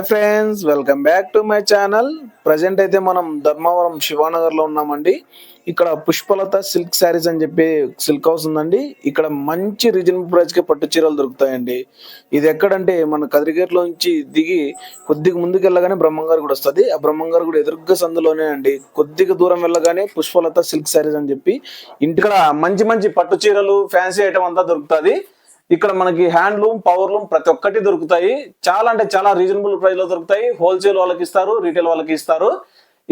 Hi friends welcome back to my channel. Present అయితే మనం ధర్మవరం శివానగర్లో ఉన్నామండి. ఇక్కడ పుష్పలత సిల్క్ శారీస్ అని చెప్పి సిల్క్ హౌస్ ఉందండి. ఇక్కడ మంచి రీజనబుల్ ప్రైస్కి పట్టు చీరలు దొరుకుతాయండి. ఇది ఎక్కడంటే మన కదిరిగేట్లో నుంచి దిగి కొద్దిగా ముందుకు వెళ్ళగానే బ్రహ్మంగారు కూడా వస్తుంది. ఆ బ్రహ్మంగారు కూడా ఎదురుగ్గా సందులోనే అండి. కొద్దిగా దూరం వెళ్ళగానే పుష్పలత సిల్క్ శారీస్ అని చెప్పి ఇంటికడ మంచి మంచి పట్టు చీరలు ఫ్యాన్సీ ఐటమ్ అంతా దొరుకుతుంది. ఇక్కడ మనకి హ్యాండ్లూమ్ పవర్లూమ్ ప్రతి ఒక్కటి దొరుకుతాయి. చాలా అంటే చాలా రీజనబుల్ ప్రైస్లో దొరుకుతాయి. హోల్సేల్ వాళ్ళకి ఇస్తారు రీటైల్ వాళ్ళకి ఇస్తారు.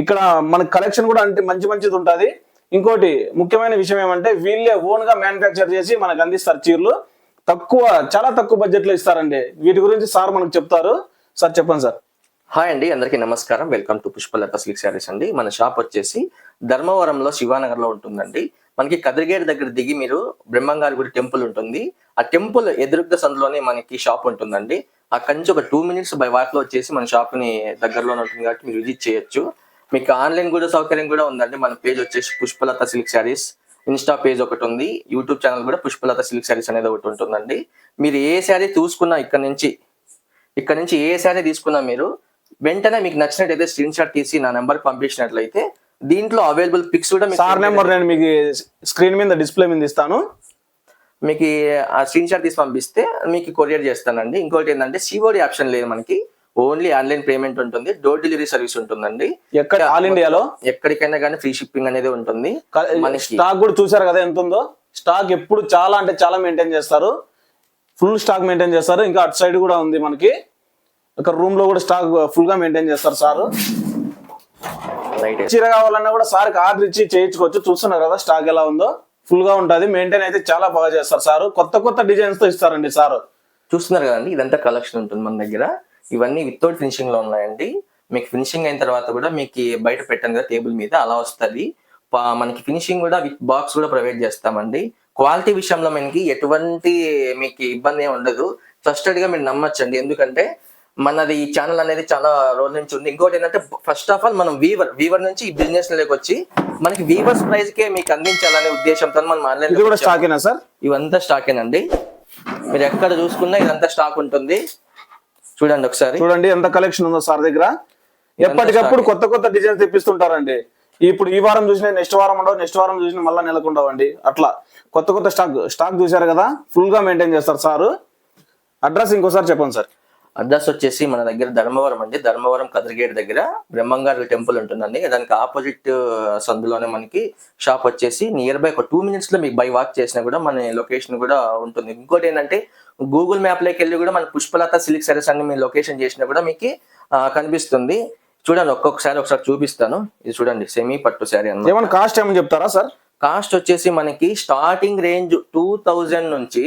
ఇక్కడ మన కలెక్షన్ కూడా అంటే మంచి మంచిది ఉంటుంది. ఇంకోటి ముఖ్యమైన విషయం ఏమంటే వీళ్ళే ఓన్గా మ్యానుఫ్యాక్చర్ చేసి మనకు అందిస్తారు చీరలు. తక్కువ చాలా తక్కువ బడ్జెట్లో ఇస్తారండి. వీటి గురించి సార్ మనకు చెప్తారు. సార్ చెప్పండి సార్. హాయ్ అండి అందరికీ నమస్కారం. Welcome to Pushpalatha silk sarees అండి. మన షాప్ వచ్చేసి ధర్మవరంలో శివానగర్లో ఉంటుందండి. మనకి కదిరిగేట్ దగ్గర దిగి మీరు బ్రహ్మంగారి గుడి టెంపుల్ ఉంటుంది. ఆ టెంపుల్ ఎదురుగ్గా సందులోనే మనకి షాప్ ఉంటుందండి. అక్కడి నుంచి ఒక టూ మినిట్స్ బై వాక్లో వచ్చేసి మన షాప్ని దగ్గరలోనే ఉంటుంది కాబట్టి మీరు విజిట్ చేయొచ్చు. మీకు ఆన్లైన్ కూడా సౌకర్యం కూడా ఉందండి. మన పేజ్ వచ్చేసి Pushpalatha silk sarees. Insta page ఒకటి ఉంది. యూట్యూబ్ ఛానల్ కూడా పుష్పలత సిల్క్ శారీస్ అనేది ఒకటి ఉంటుందండి. మీరు ఏ శారీ చూసుకున్నా ఇక్కడ నుంచి ఇక్కడ నుంచి ఏ శారీ తీసుకున్నా మీరు వెంటనే మీకు నచ్చినట్టయితే స్క్రీన్ షాట్ తీసి నా నెంబర్ పంపించినట్లయితే దీంట్లో అవైలబుల్ పిక్స్ కూడా సార్ నెంబర్ నేను మీకు స్క్రీన్ మీద డిస్ప్లే మీద ఇస్తాను. మీకు ఆ స్క్రీన్ షాట్ తీసి పంపిస్తే మీకు కొరియర్ చేస్తానండి. ఇంకోటి ఏంటంటే సిఓడి ఆప్షన్ లేదు మనకి. ఓన్లీ ఆన్లైన్ పేమెంట్ ఉంటుంది. డోర్ డెలివరీ సర్వీస్ ఉంటుందండి. ఎక్కడ? ఆల్ ఇండియాలో ఎక్కడికైనా కానీ ఫ్రీ షిప్పింగ్ అనేది ఉంటుంది మనకి. స్టాక్ కూడా చూసారు కదా ఎంత ఉందో? స్టాక్ ఎప్పుడు చాలా అంటే చాలా మెయింటైన్ చేస్తారు. ఫుల్ స్టాక్ మెయింటైన్ చేస్తారు. ఇంకా అటు సైడ్ కూడా ఉంది మనకి. ఒక రూమ్లో కూడా స్టాక్ ఫుల్గా మెయింటైన్ చేస్తారు సార్. చీర కావాలన్నా కూడా సార్ ఆర్డర్ ఇచ్చి చేయించుకోవచ్చు. చూస్తున్నారు కదా స్టాక్ ఎలా ఉందో. ఫుల్గా ఉంటది. మెయింటైన్ అయితే చాలా బాగా చేస్తారు సార్. కొత్త కొత్త డిజైన్స్తో ఇస్తారండి సార్. చూస్తున్నారు కదండి ఇదంతా కలెక్షన్ ఉంటుంది మన దగ్గర. ఇవన్నీ వితౌట్ ఫినిషింగ్లో ఉన్నాయండి. మీకు ఫినిషింగ్ అయిన తర్వాత కూడా మీకు బయట పెట్టాను కదా టేబుల్ మీద. అలా వస్తుంది. మనకి ఫినిషింగ్ కూడా విత్ బాక్స్ కూడా ప్రొవైడ్ చేస్తామండి. క్వాలిటీ విషయంలో మనకి ఎటువంటి మీకు ఇబ్బంది ఏమి ఉండదు. ట్రస్టెడ్గా మీరు నమ్మచ్చండి. ఎందుకంటే మనది ఈ ఛానల్ అనేది చాలా రోజుల నుంచి ఉంది. ఇంకోటి ఏంటంటే ఫస్ట్ ఆఫ్ ఆల్ మనం వీవర్ వీవర్ నుంచి ఈ బిజినెస్లోకి వచ్చి మనకి వీవర్స్ ప్రైస్ కే మీకు అందించాలనే ఉద్దేశంతో మనం ఆన్లైన్ ఇది కూడా స్టాకేనా సార్? ఇవంతా స్టాకేనండి మీరు ఎక్కడ చూసుకున్నా ఇదంతా స్టాక్ ఉంటుంది. చూడండి ఒకసారి. చూడండి ఎంత కలెక్షన్ ఉందో సార్ దగ్గర. ఎప్పటికప్పుడు కొత్త కొత్త డిజైన్స్ తెప్పిస్తుంటారండి. ఇప్పుడు ఈ వారం చూసిన నెక్స్ట్ వారం ఉండవు నెక్స్ట్ వారం చూసిన మళ్ళీ నెలకుండవండి అట్లా. కొత్త కొత్త స్టాక్ స్టాక్ చూసారు కదా ఫుల్గా మెయింటైన్ చేస్తారు సార్. అడ్రస్ ఇంకోసారి చెప్పండి సార్. అడ్రస్ వచ్చేసి మన దగ్గర ధర్మవరం అండి. ధర్మవరం కదిరిగేట్ దగ్గర బ్రహ్మంగారి టెంపుల్ ఉంటుందండి. దానికి ఆపోజిట్ సందులోనే మనకి షాప్ వచ్చేసి నియర్ బై ఒక టూ మినిట్స్లో మీకు బై వాక్ చేసినా కూడా మన లొకేషన్ కూడా ఉంటుంది. ఇంకోటి ఏంటంటే గూగుల్ మ్యాప్లోకి వెళ్ళి కూడా మన పుష్పలత సిల్క్ సారీస్ అన్ని మీ లొకేషన్ చేసినా కూడా మీకు కనిపిస్తుంది. చూడండి ఒక్కొక్కసారి ఒకసారి చూపిస్తాను. ఇది చూడండి సెమీ పట్టు శారీ అన్నమాట. ఏమైనా కాస్ట్ ఏమని చెప్తారా సార్? కాస్ట్ వచ్చేసి మనకి స్టార్టింగ్ రేంజ్ టూ థౌజండ్ నుంచి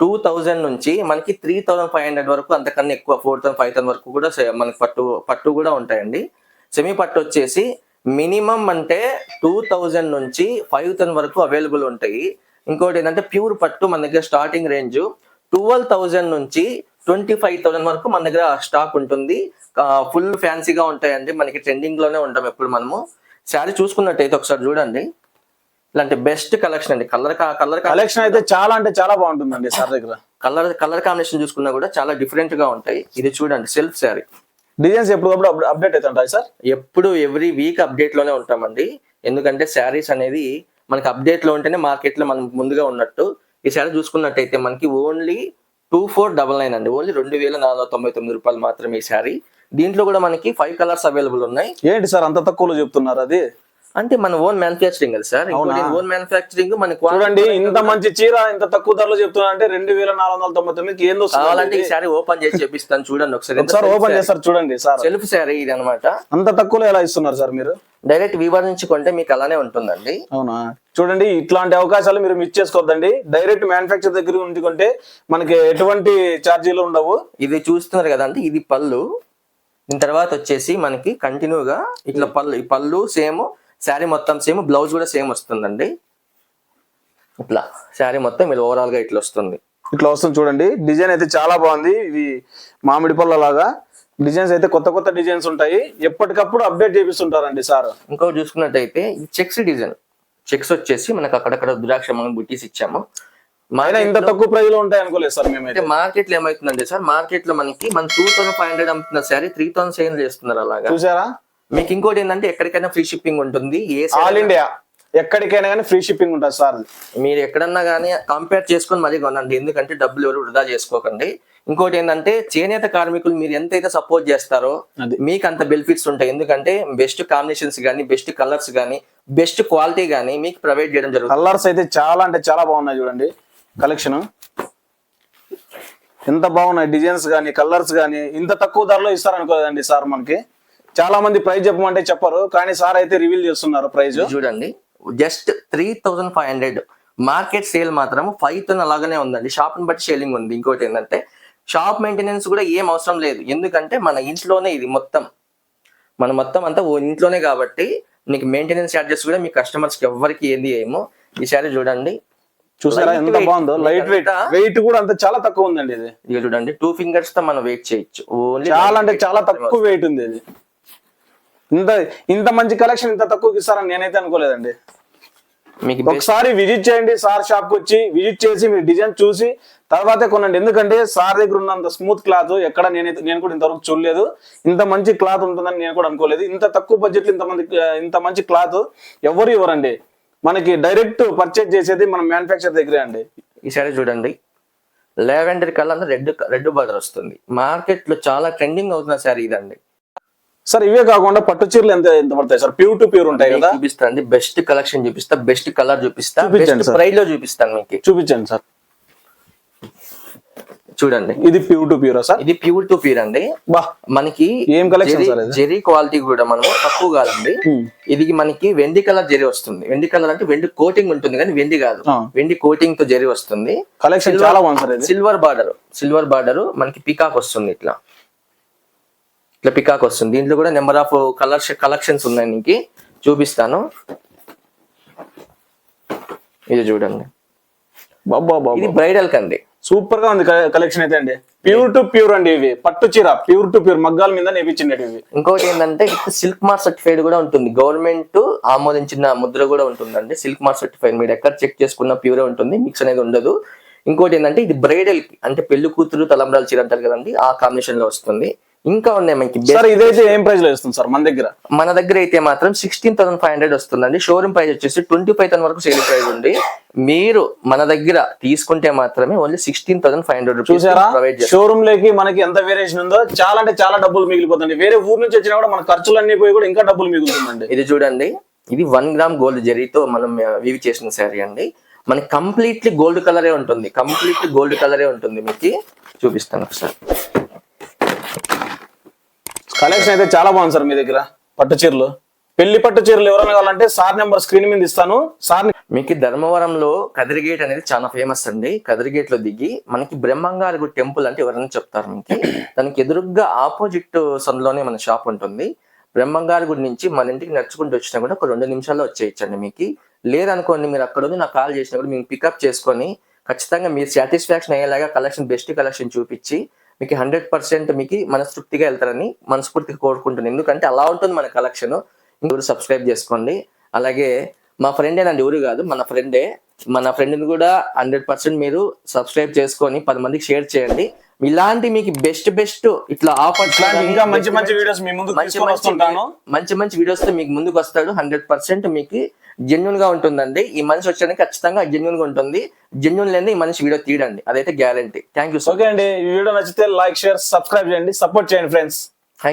టూ థౌజండ్ నుంచి మనకి త్రీ థౌజండ్ ఫైవ్ హండ్రెడ్ వరకు అంతకన్నా ఎక్కువ ఫోర్ థౌసండ్ ఫైవ్ థౌసండ్ వరకు కూడా మనకి పట్టు పట్టు కూడా ఉంటాయండి. సెమీ పట్టు వచ్చేసి మినిమం అంటే టూ థౌజండ్ నుంచి ఫైవ్ థౌసండ్ వరకు అవైలబుల్ ఉంటాయి. ఇంకోటి ఏంటంటే ప్యూర్ పట్టు మన దగ్గర స్టార్టింగ్ రేంజ్ ట్వెల్వ్ థౌజండ్ నుంచి ట్వంటీ ఫైవ్ థౌసండ్ వరకు మన దగ్గర స్టాక్ ఉంటుంది. ఫుల్ ఫ్యాన్సీగా ఉంటాయండి. మనకి ట్రెండింగ్లోనే ఉంటాం ఎప్పుడు మనము. శారీ చూసుకున్నట్టయితే ఒకసారి చూడండి. ఇలాంటి బెస్ట్ కలెక్షన్ అండి. కలర్ కలర్ కలెక్షన్ అయితే చాలా అంటే చాలా బాగుంటుందండి సార్ దగ్గర. కలర్ కలర్ కాంబినేషన్ చూసుకున్నా కూడా చాలా డిఫరెంట్గా ఉంటాయి. ఇది చూడండి సెల్ఫ్ శారీ డిజైన్స్ ఎప్పటికప్పుడు అప్డేట్ అవుతుంటాయి సార్? ఎప్పుడు ఎవ్రీ వీక్ అప్డేట్లోనే ఉంటామండి. ఎందుకంటే శారీస్ అనేది మనకి అప్డేట్లో ఉంటేనే మార్కెట్లో మనం ముందుగా ఉన్నట్టు. ఈ శారీ చూసుకున్నట్టయితే మనకి only two four double nine అండి. ఓన్లీ రెండు వేల నాలుగు వందల తొంభై తొమ్మిది రూపాయలు మాత్రమే ఈ శారీ దీంట్లో కూడా మనకి ఫైవ్ కలర్స్ అవైలబుల్ ఉన్నాయి. ఏంటి సార్ అంత తక్కువలో చెప్తున్నారు అది? అంటే మన ఓన్ మ్యానుఫ్యాక్చరింగ్ కదా సార్? ఓన్ మ్యానుఫ్యాక్చరింగ్ మన చూడండి ఇంత మంచి చీర ఇంత తక్కువ ధరలో చెప్తున్నా అంటే రెండు వేల నాలుగు వందల తొంభై తొమ్మిదికి ఏందో కావాలంటే ఈ శారీ ఓపెన్ చేసి చూపిస్తాను చూడండి ఒకసారి సార్ ఓపెన్ చేస్తారు చూడండి సార్. సెల్ఫ్ శారీ ఇది అనమాట అంత తక్కువలో ఎలా ఇస్తున్నారు సార్ మీరు? డైరెక్ట్ వివర్ నుంచి కొంటే మీకు అలానే ఉంటుందండి. అవునా? చూడండి ఇట్లాంటి అవకాశాలు మీరు మిస్ చేసుకోవద్దండి డైరెక్ట్ మ్యానుఫ్యాక్చర్ దగ్గర నుంచి కొంటే మనకి ఎటువంటి ఛార్జీలు ఉండవు. ఇది చూస్తున్నారు కదండి ఇది పళ్ళు. దీని తర్వాత వచ్చేసి మనకి కంటిన్యూగా ఇట్లా పళ్ళు ఈ పళ్ళు సేమ్ శారీ మొత్తం సేమ్ బ్లౌజ్ కూడా సేమ్ వస్తుందండి. ఇట్లా శారీ మొత్తం మీరు ఓవరాల్గా ఇట్లా వస్తుంది. ఇట్లా వస్తుంది చూడండి. డిజైన్ అయితే చాలా బాగుంది. ఇది మామిడి పళ్ళ లాగా. డిజైన్స్ అయితే కొత్త కొత్త డిజైన్స్ ఉంటాయి. ఎప్పటికప్పుడు అప్డేట్ చేపిస్తుంటారండి సార్. ఇంకోటి చూసుకున్నట్టయితే ఈ చెక్స్ డిజైన్. చెక్స్ వచ్చేసి మనకు అక్కడక్కడ రుద్రాక్ష మనం బుట్టీస్ ఇచ్చాము. అయినా ఇంత తక్కువ ప్రైస్లో ఉంటాయి అనుకోలేదు సార్ మేమైతే. మార్కెట్లో ఏమవుతుందంటే సార్ మార్కెట్లో మనకి మన టూ థౌసండ్ ఫైవ్ హండ్రెడ్ అమ్ముతున్న శారీ త్రీ థౌసండ్ సేల్ చేస్తున్నారు అలాగా. చూసారా? మీకు ఇంకోటి ఏంటంటే ఎక్కడికైనా ఫ్రీ షిప్పింగ్ ఉంటుంది ఏ ఆల్ ఇండియా ఎక్కడికైనా కానీ ఫ్రీ షిప్పింగ్ ఉంటుంది సార్. మీరు ఎక్కడన్నా కానీ కంపేర్ చేసుకొని మరీ కొనండి ఎందుకంటే డబ్బులు ఎవరు వృధా చేసుకోకండి. ఇంకోటి ఏంటంటే చేనేత కార్మికులు మీరు ఎంతైతే సపోర్ట్ చేస్తారో. మీకు అంత బెనిఫిట్స్ ఉంటాయి. ఎందుకంటే బెస్ట్ కాంబినేషన్స్ కానీ బెస్ట్ కలర్స్ కానీ బెస్ట్ క్వాలిటీ కానీ మీకు ప్రొవైడ్ చేయడం జరుగుతుంది. కలర్స్ అయితే చాలా అంటే చాలా బాగున్నాయి చూడండి. కలెక్షన్ ఎంత బాగున్నాయి డిజైన్స్ కానీ కలర్స్ కానీ ఇంత తక్కువ ధరలో ఇస్తారనుకోలేదండి సార్ మనకి. చాలా మంది ప్రైస్ చెప్పమంటే చెప్పరు కానీ సార్ అయితే రివీల్ చేస్తున్నారు ప్రైస్ ఇది చూడండి. Just three thousand five hundred. Market sale మాత్రం ఫైవ్ థౌసండ్ అలాగనే ఉందండి. షాప్ని బట్టి షేలింగ్ ఉంది. ఇంకోటి ఏంటంటే షాప్ మెయింటెనెన్స్ కూడా ఏం అవసరం లేదు. ఎందుకంటే మన ఇంట్లోనే ఇది మొత్తం. మన మొత్తం అంతా ఓ ఇంట్లోనే కాబట్టి మీకు మెయింటెనెన్స్ చార్జెస్ కూడా మీ కస్టమర్స్కి ఎవరికి ఏంది ఏమో ఈ సారీ చూడండి. చూసారా? ఎంత. బాగుందో. లైట్ వెయిట్ వెయిట్ కూడా అంత చాలా తక్కువ ఉందండి ఇది. ఇక చూడండి. టూ ఫింగర్స్తో మనం వెయిట్ చేయొచ్చు. ఓన్లీ చాలా అంటే చాలా తక్కువ వెయిట్ ఉంది ఇది. ఇంత ఇంత మంచి కలెక్షన్ ఇంత తక్కువకి ఇస్తారని నేనైతే అనుకోలేదండి. మీకు ఒకసారి విజిట్ చేయండి సార్ షాప్కి వచ్చి విజిట్ చేసి మీరు డిజైన్ చూసి తర్వాతే కొనండి. ఎందుకంటే సార్ దగ్గర ఉన్నంత స్మూత్ క్లాత్ ఎక్కడ నేనైతే నేను కూడా ఇంతవరకు చూడలేదు. ఇంత మంచి క్లాత్ ఉంటుందని నేను కూడా అనుకోలేదు. ఇంత తక్కువ బడ్జెట్ ఇంత మంది ఇంత మంచి క్లాత్ ఎవరు ఇవ్వరండి. మనకి డైరెక్ట్ పర్చేజ్ చేసేది మన మ్యానుఫ్యాక్చర్ దగ్గరే అండి. ఈ సారీ చూడండి. Lavender colour red red border వస్తుంది. మార్కెట్లో చాలా ట్రెండింగ్ అవుతున్న సారీ ఇదండి. సార్ ఇవే కాకుండా పట్టు చీరలు ఎంత ఎంత పడతాయి సార్? ప్యూర్ టు ప్యూర్ ఉంటాయి కదా? చూపిస్తాను బెస్ట్ కలెక్షన్ చూపిస్తా. బెస్ట్ కలర్ చూపిస్తా. బెస్ట్. ప్రైస్లో చూపిస్తాను మీకు. చూపించండి సార్. చూడండి. ఇది ప్యూర్ టు ప్యూరా సార్? ఇది ప్యూర్ టు ప్యూర్ అండి. మనకి ఏం సార్ ఇది? జెరీ క్వాలిటీ కూడా మనం తక్కువ కాదండి. Hmm. ఇది మనకి వెండి కలర్ జెరీ వస్తుంది. వెండి కలర్ అంటే వెండి కోటింగ్ ఉంటుంది కానీ వెండి కాదు. వెండి కోటింగ్తో జెరీ వస్తుంది. కలెక్షన్ చాలా బాగుంది సిల్వర్ బార్డర్ సిల్వర్ బార్డర్ మనకి పికాక్ వస్తుంది ఇట్లా. ఇట్లా పికాక్ వస్తుంది. దీంట్లో కూడా నెంబర్ ఆఫ్ కలర్స్ కలెక్షన్స్ ఉన్నాయి నీకు. చూపిస్తాను. ఇది చూడండి. బాబా బాబా ఇది బ్రైడల్ కండి. సూపర్గా ఉంది కలెక్షన్ అయితే అండి. ప్యూర్ టు ప్యూర్ అండి ఇవి. పట్టు చీర ప్యూర్ టు ప్యూర్. మగ్గాల మీద నేపించిండేవి ఇవి. ఇంకోటి ఏంటంటే సిల్క్ మార్క్ సర్టిఫైడ్ కూడా ఉంటుంది. గవర్నమెంట్ ఆమోదించిన ముద్ర కూడా ఉంటుందండి. Silk mark certified. మీరు ఎక్కడ చెక్ చేసుకున్న ప్యూరే ఉంటుంది. మిక్స్ అనేది ఉండదు. ఇంకోటి ఏంటంటే ఇది బ్రైడల్ అంటే పెళ్ళి కూతురు తలంబ్రాలు చీర అంటారు కదండి ఆ కాంబినేషన్లో వస్తుంది. ఇంకా ఉన్నాయి మనకి సార్ ఇదైతే ఏం ప్రైస్లో ఇస్తుంది సార్ మన దగ్గర. మన దగ్గర అయితే మాత్రం సిక్స్టీన్ థౌసండ్ ఫైవ్ హండ్రెడ్ వస్తుందండి. షోరూమ్ ప్రైస్ వచ్చేసి ట్వంటీ ఫైవ్ థౌసండ్ వరకు సేల్ ప్రైస్ ఉంది. మీరు మన దగ్గర తీసుకుంటే మాత్రమే only sixteen thousand five hundred rupees provide షోరూమ్లోకి మనకి ఎంత వేరియేషన్ ఉందో చాలా అంటే చాలా డబ్బులు మిగిలిపోతుంది. వేరే ఊరు నుంచి వచ్చినా కూడా మన ఖర్చులన్నీ పోయి కూడా ఇంకా డబ్బులు మిగులుతుందండి. ఇది చూడండి ఇది వన్ గ్రామ్ గోల్డ్ జరీతో మనం వివి చేసిన శారీ అండి. మనకి కంప్లీట్లీ గోల్డ్ కలరే ఉంటుంది. కంప్లీట్లీ గోల్డ్ కలరే ఉంటుంది మీకు. చూపిస్తాను ఒకసారి. కలెక్షన్ అయితే చాలా బాగుంది సార్ మీ దగ్గర. పట్టు చీరలు. పెళ్ళి పట్టు చీరలు ఎవరైనా కావాలంటే సార్ నెంబర్ స్క్రీన్ మీద ఇస్తాను. సార్ మీకు ధర్మవరంలో కదిరిగేట్ అనేది చాలా ఫేమస్ అండి. కదిరిగేట్లో దిగి మనకి బ్రహ్మంగారు టెంపుల్ అంటే ఎవరైనా చెప్తారు మీకు. దానికి ఎదురుగ్గా ఆపోజిట్ సందులోనే మన షాప్ ఉంటుంది. బ్రహ్మంగారి గుడి నుంచి మన ఇంటికి నడుచుకుంటూ వచ్చినా కూడా ఒక రెండు నిమిషాల్లో వచ్చేయచ్చండి మీకు. లేదనుకోండి మీరు అక్కడ ఉంది నాకు కాల్ చేసినా కూడా మేము పికప్ చేసుకొని ఖచ్చితంగా మీరు సాటిస్ఫాక్షన్ అయ్యేలాగా కలెక్షన్ బెస్ట్ కలెక్షన్ చూపించి మీకు హండ్రెడ్ పర్సెంట్ మీకు మనస్ఫూర్తిగా వెళ్తారని మనస్ఫూర్తిగా కోరుకుంటున్నాను. ఎందుకంటే అలా ఉంటుంది మన కలెక్షన్. ఇంకొకరు సబ్స్క్రైబ్ చేసుకోండి. అలాగే మా ఫ్రెండ్ నండి ఊరు కాదు మన ఫ్రెండే మన ఫ్రెండ్ని కూడా హండ్రెడ్ పర్సెంట్ మీరు సబ్స్క్రైబ్ చేసుకొని పది మందికి షేర్ చేయండి. ఇలాంటి మీకు బెస్ట్ బెస్ట్ ఇట్లా ఆఫర్స్ ఇంకా మంచి మంచి వీడియోస్ మీ ముందుకు మంచి మంచి మంచి మంచి వీడియోస్తో మీకు ముందుకు వస్తాడు. హండ్రెడ్ పర్సెంట్ మీకు జెన్యున్గా ఉంటుందండి. ఈ మనిషి వచ్చడానికి ఖచ్చితంగా జెన్యున్గా ఉంటుంది. జెన్యున్ లేని ఈ మనిషి వీడియో తీయడండి. అదైతే guarantee thank you so okay అండి. ఈ వీడియో నచ్చితే లైక్ షేర్ సబ్స్క్రైబ్ చేయండి. సపోర్ట్ చేయండి ఫ్రెండ్స్